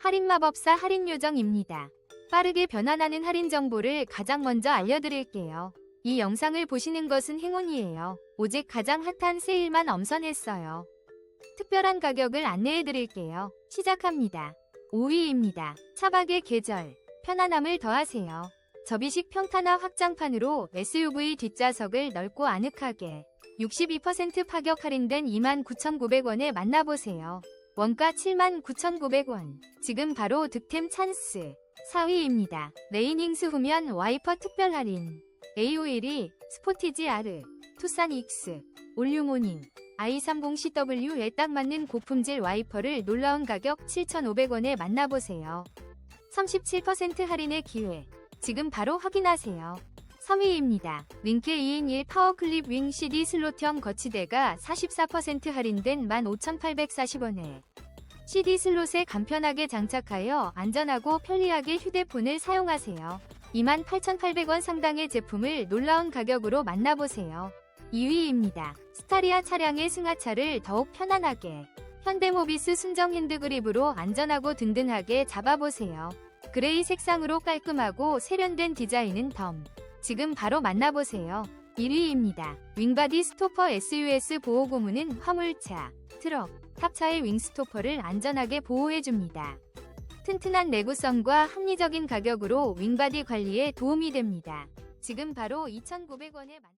할인마법사 할인요정입니다. 빠르게 변환하는 할인 정보를 가장 먼저 알려드릴게요. 이 영상을 보시는 것은 행운이에요. 오직 가장 핫한 세일만 엄선했어요. 특별한 가격을 안내해드릴게요. 시작합니다. 5위입니다. 차박의 계절. 편안함을 더하세요. 접이식 평탄화 확장판으로 SUV 뒷좌석을 넓고 아늑하게 62% 파격 할인된 29,900원에 만나보세요. 원가 79,900원. 지금 바로 득템 찬스. 4위입니다. 레이닝스 후면 와이퍼 특별 할인. A51이 스포티지 R, 투싼 X, 올류모닝, i30CW에 딱 맞는 고품질 와이퍼를 놀라운 가격 7,500원에 만나보세요. 37% 할인의 기회. 지금 바로 확인하세요. 3위입니다. 링크 2인 1 파워클립 윙 CD 슬롯형 거치대가 44% 할인된 15,840원에 CD 슬롯에 간편하게 장착하여 안전하고 편리하게 휴대폰을 사용하세요. 28,800원 상당의 제품을 놀라운 가격으로 만나보세요. 2위입니다. 스타리아 차량의 승하차를 더욱 편안하게 현대모비스 순정 핸드그립으로 안전하고 든든하게 잡아보세요. 그레이 색상으로 깔끔하고 세련된 디자인은 덤. 지금 바로 만나보세요. 1위입니다. 윙바디 스토퍼 SUS 보호 고무는 화물차, 트럭, 탑차의 윙스토퍼를 안전하게 보호해줍니다. 튼튼한 내구성과 합리적인 가격으로 윙바디 관리에 도움이 됩니다. 지금 바로 2,900원에 만...